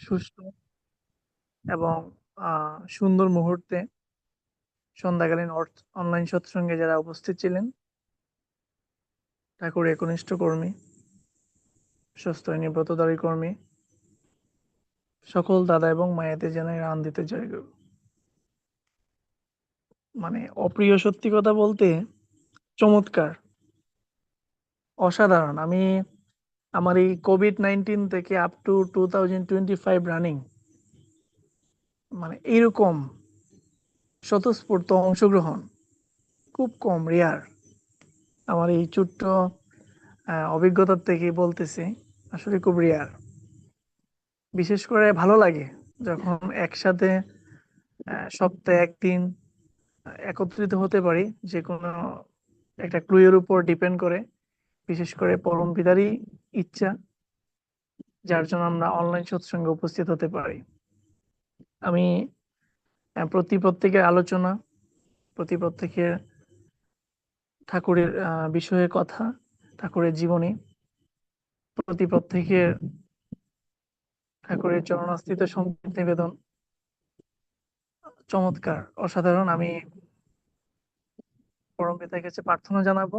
সুষ্ঠু এবং সুন্দর মুহূর্তে সন্ধ্যাকালীন অনলাইন সৎসঙ্গে যারা উপস্থিত ছিলেন, ঠাকুর একনিষ্ঠ কর্মী, সুস্থ ব্রতধারী কর্মী, সকল দাদা এবং মায়েতে যেন রান দিতে জয় মানে অপ্রিয় সত্যি কথা বলতে চমৎকার, অসাধারণ। আমি আমার এই কোভিড নাইন্টিন থেকে up to two thousand twenty five running মানে এইরকম স্বতঃস্ফূর্ত অংশগ্রহণ, খুব কম রেয়ার আমার এই ছোট্ট অভিজ্ঞতার থেকে বলতেছি, আসলে খুব রেয়ার বিশেষ করে ভালো লাগে যখন একসাথে সপ্তাহে একদিন একত্রিত হতে পারি যে কোনো একটা ক্লুয়ের উপর ডিপেন্ড করে, বিশেষ করে পরম পিতারই ইচ্ছা, যার জন্য আমরা অনলাইন সৎসঙ্গে উপস্থিত হতে পারি। আমি প্রতি প্রত্যেকের আলোচনা, প্রতি প্রত্যেকের ঠাকুরের বিষয়ে কথা, ঠাকুরের জীবনী, প্রতি প্রত্যেকের ঠাকুরের চরণাস্থিত সংগীত নিবেদন, চমৎকার, অসাধারণ। আমি পরম পিতার কাছে প্রার্থনা জানাব,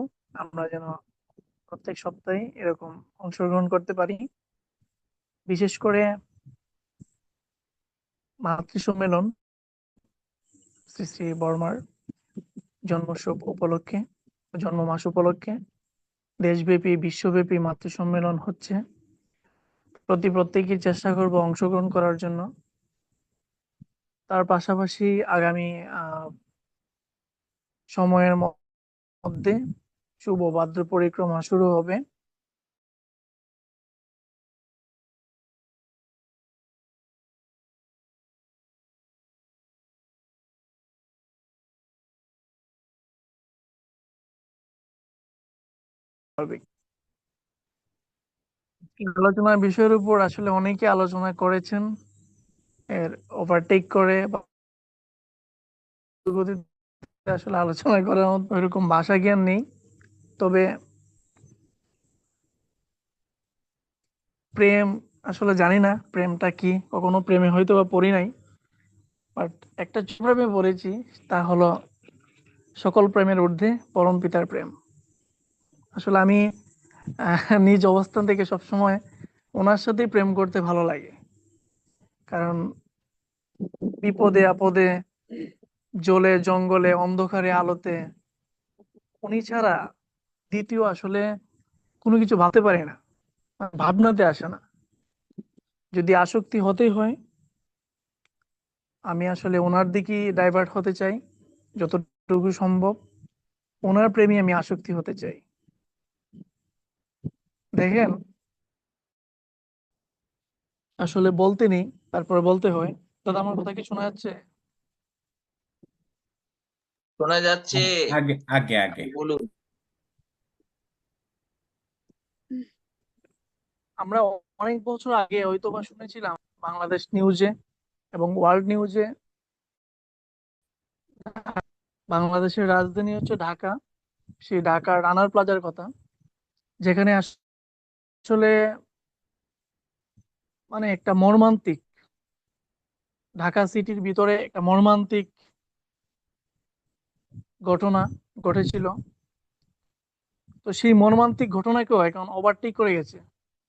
আমরা যেন প্রত্যেক সপ্তাহে এরকম অংশগ্রহণ করতে পারি। বিশেষ করে মাতৃ সম্মেলন শ্রী শ্রী বর্মার জন্মোৎসব উপলক্ষে জন্ম মাস উপলক্ষে দেশব্যাপী, বিশ্বব্যাপী মাতৃ সম্মেলন হচ্ছে। প্রতি প্রত্যেকেই চেষ্টা করব অংশগ্রহণ করার জন্য। তার পাশাপাশি আগামী সময়ের মধ্যে শুভ ভাদ্র পরিক্রমা শুরু হবে। আলোচনার বিষয়ের উপর আসলে অনেকে আলোচনা করেছেন, এর ওভারটেক করে আসলে আলোচনা করার মতো এরকম ভাষা জ্ঞান নেই। তবে প্রেম, আসলে জানি না প্রেমটা কি, কখনো প্রেমে হয়তো বা পড়ি নাই বাট একটা প্রেমে পড়েছি, তা হলো সকল প্রেমের ঊর্ধ্বে পরম পিতার প্রেম। আসলে আমি নিজ অবস্থান থেকে সবসময় ওনার সাথেই প্রেম করতে ভালো লাগে। কারণ বিপদে, আপদে, জলে, জঙ্গলে, অন্ধকারে, আলোতে, উনি ছাড়া দ্বিতীয় আসলে কোনো কিছু ভাবতে পারে না। মানে ভাবনাতে আসে না। যদি আসক্তি হতেই হয় আমি আসলে ওনার দিকেই ডাইভার্ট হতে চাই যতটুকু সম্ভব। ওনার প্রেমী আমি আসক্তি হতে চাই। দেখেন আসলে বলতে নেই তারপরে বলতে হয়। দাদা আমার কথা কি শোনা যাচ্ছে? শোনা যাচ্ছে। আগে আগে আগে। বলুন। আমরা অনেক বছর আগে হয়তো বা শুনেছিলাম বাংলাদেশ নিউজে এবং ওয়ার্ল্ড নিউজে বাংলাদেশের রাজধানী হচ্ছে ঢাকা, সেই ঢাকার রানার প্লাজার কথা। যেখানে আসলে মানে একটা মর্মান্তিক, ঢাকা সিটির ভিতরে একটা মর্মান্তিক ঘটনা ঘটেছিল। তো সেই মর্মান্তিক ঘটনাকেও এখন ওভারটেক করে গেছে।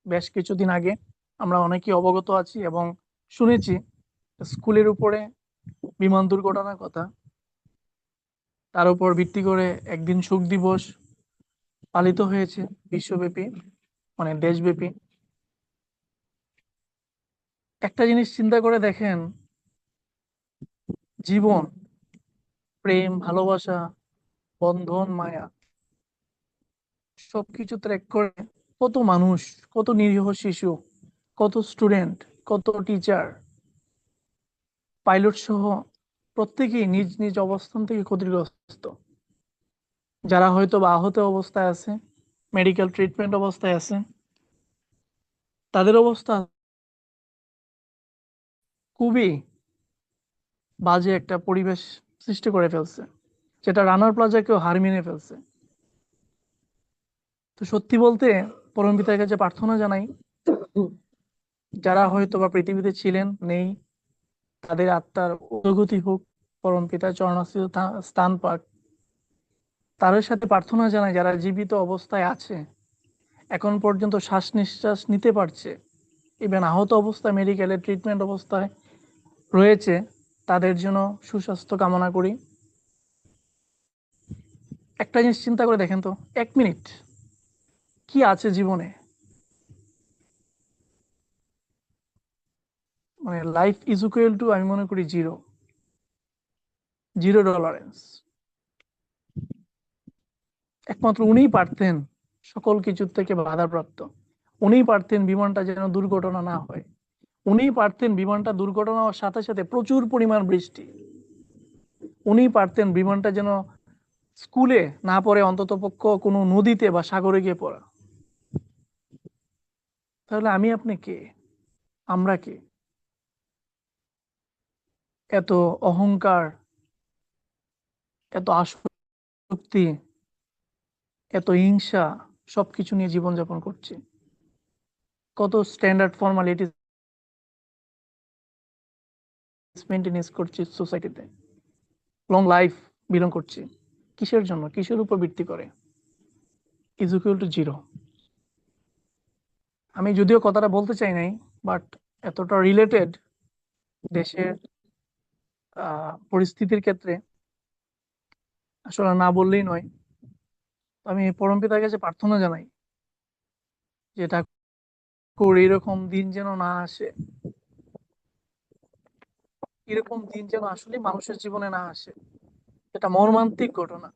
বেশ কিছুদিন আগে আমরা অনেকেই অবগত আছি এবং শুনেছি স্কুলের উপরে বিমান দুর্ঘটনার কথা। তার উপর ভিত্তি করে একদিন শোক দিবস পালিত হয়েছে বিশ্বব্যাপী মানে দেশব্যাপী। একটা জিনিস চিন্তা করে দেখেন, জীবন, প্রেম, ভালোবাসা, বন্ধন, মায়া, সবকিছু ত্যাগ করে কত মানুষ, কত নিরীহ শিশু, কত স্টুডেন্ট কত টিচার পাইলট সহ প্রত্যেকেই নিজ নিজ অবস্থান থেকে ক্ষতিগ্রস্ত। যারা হয়তো বা আহত অবস্থায় আছে মেডিকেল ট্রিটমেন্ট অবস্থায় আছে, তাদের অবস্থা খুবই বাজে একটা পরিবেশ সৃষ্টি করে ফেলছে, যেটা রানার প্লাজাকেও হার মেনে ফেলছে। তো সত্যি বলতে পরম পিতার কাছে প্রার্থনা জানাই, যারা হয়তো বা পৃথিবীতে ছিলেন, নেই, তাদের আত্মার উদ্গতি হোক পরম পিতা চরণাস্থিত স্থান পাক। তাদের সাথে প্রার্থনা জানাই, যারা জীবিত অবস্থায় আছে, এখন পর্যন্ত শ্বাস নিঃশ্বাস নিতে পারছে ইভেন আহত অবস্থায় মেডিকেলের ট্রিটমেন্ট অবস্থায় রয়েছে, তাদের জন্য সুস্বাস্থ্য কামনা করি। একটা জিনিস চিন্তা করে দেখেন তো, এক মিনিট। কি আছে জীবনে? মানে লাইফ ইজ ইকুয়াল টু আমি মনে করি জিরো জিরো টলারেন্স একমাত্র উনিই পারতেন সকল কিছুর থেকে বাধাপ্রাপ্ত। উনিই পারতেন বিমানটা যেন দুর্ঘটনা না হয়। উনিই পারতেন বিমানটা দুর্ঘটনা হওয়ার সাথে সাথে প্রচুর পরিমাণ বৃষ্টি। উনিই পারতেন বিমানটা যেন স্কুলে না পড়ে অন্তত পক্ষ কোনো নদীতে বা সাগরে গিয়ে পড়া। তাহলে আমি আপনি কে আমরা কে এত অহংকার, এত আসক্তি, এত হিংসা সবকিছু নিয়ে জীবনযাপন করছি। কত স্ট্যান্ডার্ড ফর্মালিটিস মেনটেনেন্স করছি সোসাইটিতে লং লাইফ বিলং করছি। কিসের জন্য? কিসের উপর ভিত্তি করে? ইজ ইকুয়াল টু জিরো আমি যদিও কথাটা বলতে চাই নাই বাট এতটা রিলেটেড দেশের পরিস্থিতির ক্ষেত্রে আসলে না বললেই নয়। আমি পরম পিতার কাছে প্রার্থনা জানাই যে ঠাকুর এরকম দিন যেন না আসে। এরকম দিন যেন আসলে মানুষের জীবনে না আসে। এটা মর্মান্তিক ঘটনা।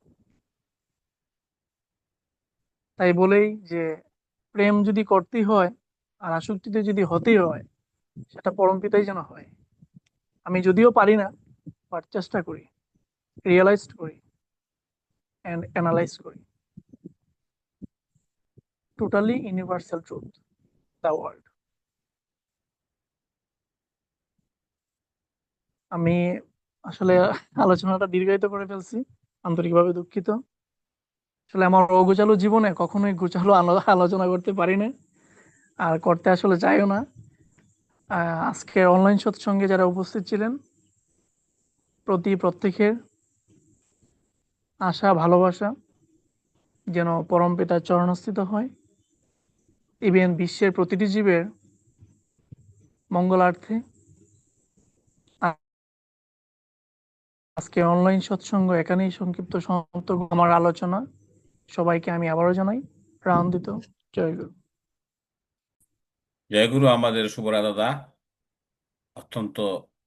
তাই বলেই যে প্রেম যদি করতেই হয় আর আসক্তিতে যদি হতেই হয়, সেটা পরম পিতাই যেন হয়। আমি যদিও পারি না বাট চেষ্টা করি রিয়েলাইজ করি অ্যান্ড অ্যানালাইজ করি। Totally universal truth the world আমি আসলে আলোচনাটা দীর্ঘায়িত করে ফেলছি, আন্তরিকভাবে দুঃখিত। আসলে আমার অগোছালো জীবনে কখনোই গোছালো আলো- আলোচনা করতে পারি না আর করতে আসলে চাইও না। আজকে অনলাইন সৎসঙ্গে যারা উপস্থিত ছিলেন, প্রতি প্রত্যেকের আশা, ভালোবাসা যেন পরম পিতার চরণস্থিত হয়। ইভেন বিশ্বের প্রতিটি জীবের মঙ্গলার্থে আজকে অনলাইন সৎসঙ্গ এখানেই সংক্ষিপ্ত সমাপ্ত আমার আলোচনা সবাইকে আমি আবারও জানাই প্রাণ দিত জয় গুরু জয়গুরু, আমাদের শুভরা দাদা অত্যন্ত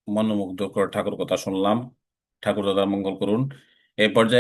মনোমুগ্ধকর ঠাকুর কথা শুনলাম। ঠাকুর দাদা, মঙ্গল করুন। এই পর্যায়ে